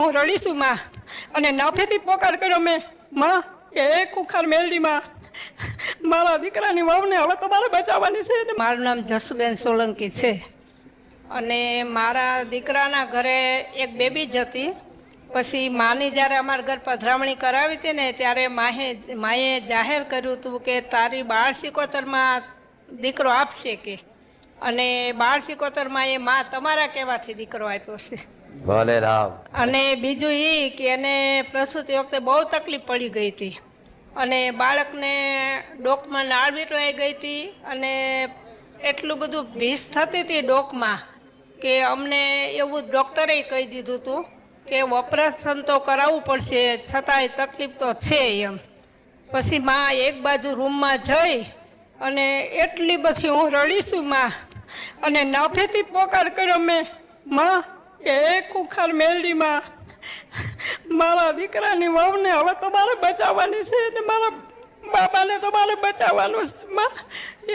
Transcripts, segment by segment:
હું રડીશું માં. અને નાફેથી પોકાર કર્યો મેં. માં કે એ કુખાર મેલડીમાં મારા દીકરાની વહુને હવે તમારે બચાવવાની છે ને? મારું નામ જસુબેન સોલંકી છે. અને મારા દીકરાના ઘરે એક બેબી જ હતી. પછી માની જ્યારે અમારા ઘર પધરામણી કરાવી હતી ને, ત્યારે માહે, માએ જાહેર કર્યું હતું કે તારી બાળ સિકોતરમાં દીકરો આપશે કે. અને બાળ સિકોતરમાં એ મા તમારા કહેવાથી દીકરો આપ્યો છે. ભલે રામ. અને બીજું એ કે એને પ્રસૂતિ વખતે બહુ તકલીફ પડી ગઈ હતી. અને બાળકને ડોકમાં નાળ વીટળાઈ ગઈ હતી અને એટલું બધું ભીસ થતી હતી ડોકમાં કે અમને એવું ડૉક્ટરે કહી દીધું હતું કે ઓપરેશન તો કરાવવું પડશે, છતાંય તકલીફ તો છે એમ. પછી માં એક બાજુ રૂમમાં જઈ અને એટલી બધી હું રડીશું માં. અને નાફેથી પોકાર કર્યો મેં. માં કે એ કુખાર મેલડીમાં મારા દીકરાની વહુને હવે તમારે બચાવવાની છે અને મારા બાબાને તમારે બચાવવાનું છે. માં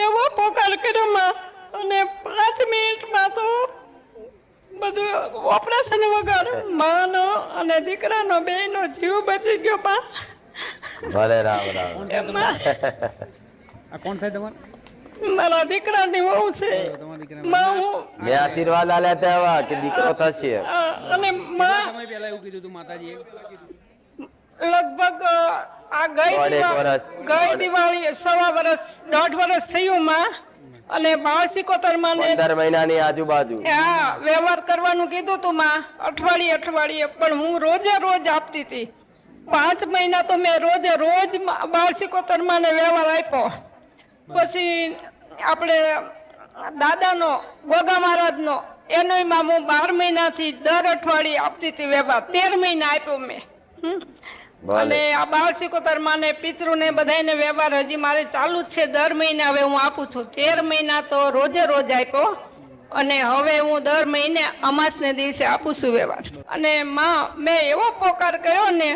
એવો પોકાર કર્યો માં. અને પાંચ મિનિટમાં તો બધું ઓપરેશન વગર માનો અને દીકરાનો બેનો જીવ બચી ગયો માં. ભલે રામ રામ. કોણ થાય તમારે? મારા દીકરાની વહુ છે. માં હું મેં આશીર્વાદ આલ્યા તેવા કે દીકરો થશે. અને માં સમય પહેલા એવું કીધું તું માતાજી લગભગ આ ગઈ ગઈ દિવાળી સવા વર્ષ દોઢ વર્ષ થયું માં. અને બાળસિકોતરમાં પંદર મહિનાની આજુબાજુ. હા વ્યવહાર કરવાનું કીધું તું માં. અઠવાડિયે અઠવાડિયે. પણ હું રોજે રોજ આપતી હતી. પાંચ મહિના તો મેં રોજે રોજ બાળસિકોતરમાં ને વ્યવહાર આપ્યો. પછી આપણે દાદાનો ગોગા મહારાજનો એનોયમાં હું બાર મહિનાથી દર અઠવાડિયે આપતી હતી વ્યવહાર તેર મહિના આપ્યો મેં. અને આ બાળ સિકોતર માને પિતૃને બધાને વ્યવહાર હજી મારે ચાલુ જ છે દર મહિને હવે હું આપું છું. તેર મહિના તો રોજે રોજ આપ્યો. અને હવે હું દર મહિને અમાસને દિવસે આપું છું વ્યવહાર અને માં મેં એવો પોકાર કર્યો ને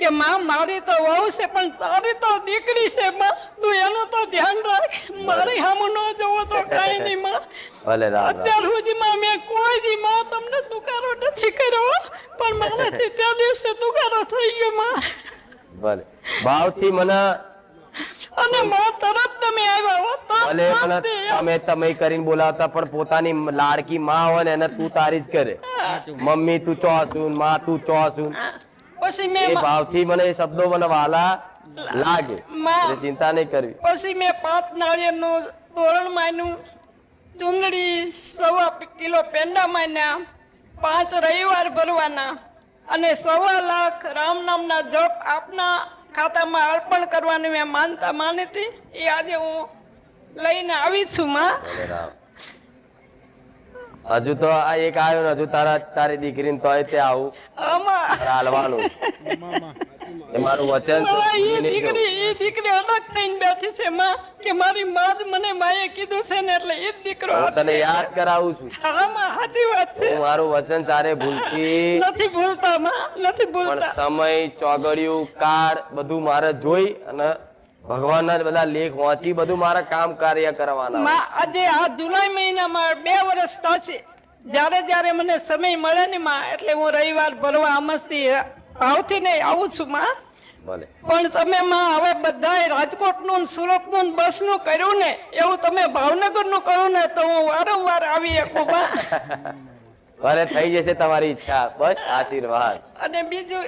કે માં મારી તો વહુ છે પણ તારી તો દીકરી છે માં. તું એનું તો ધ્યાન રાખ. મારી સામું ન જોવો તો કઈ નહીં માં. ભલે રામ અત્યાર સુધીમાં મેં કોઈ દી માં તમને તુકારો નથી કર્યો પણ મારાથી તે દિવસે તુકારો થઈ ગયો માં. ભલે. ભાવથી મને અને માં તરત તમે આવ્યા હો. ભલે પણ તમે તમે કરીને બોલાવતા પણ પોતાની લાડકી માં હોય ને એને તું તારી જ કરે. મમ્મી તું ચોસુનમાં તું ચોસુન. પછી એ મેં ભાવથી મને એ શબ્દો મને વાલા લાગે. એટલે ચિંતા નહીં કરવી. પછી મેં પાંચ નાળિયેરનું તોરણ માન્યું. ચુંદડી સવા કિલો પેંડા માન્યા. પાંચ રવિવાર ભરવાના. અને સવા લાખ રામ નામના જપ આપના ખાતામાં અર્પણ કરવાની મેં માનતા માની હતી. એ આજે હું લઈને આવી છું માં. હજુ તો આ એક આવ્યો ને હજુ તારા તારી દીકરીને તોય તે આવું. હાલવાનું. એ મારું વચન દીકરી એ દીકરી અલગ થઈને બેઠી છે માં કે મારી માં જ મને માએ કીધું છે ને એટલે એ દીકરો તને યાદ કરાવું છું. આમાં સાચી વાત છે. હું મારું વચન સારે ભૂલતી નથી ભૂલતા માં નથી ભૂલતા. સમય ચોગડિયું કાળ બધું મારે જોઈ અને ભગવાનના બધા લેખ વાંચી બધું મારા કામ કાર્ય કરવાના. માં આજે આ જુલાઈ મહિનામાં બે વર્ષ થશે. જ્યારે જ્યારે મને સમય મળે ને માં એટલે હું રવિવાર ભરવા આમસ્તી આવતી નહીં આવું છું માં. ભલે. પણ તમે માં હવે બધાય રાજકોટનું ને સુરતનું ને બસનું કર્યું ને એવું તમે ભાવનગરનું કહ્યું ને તો હું વારંવાર આવી શકું માં. થઈ જશે તમારી ઈચ્છા. બસ આશીર્વાદ. અને બીજું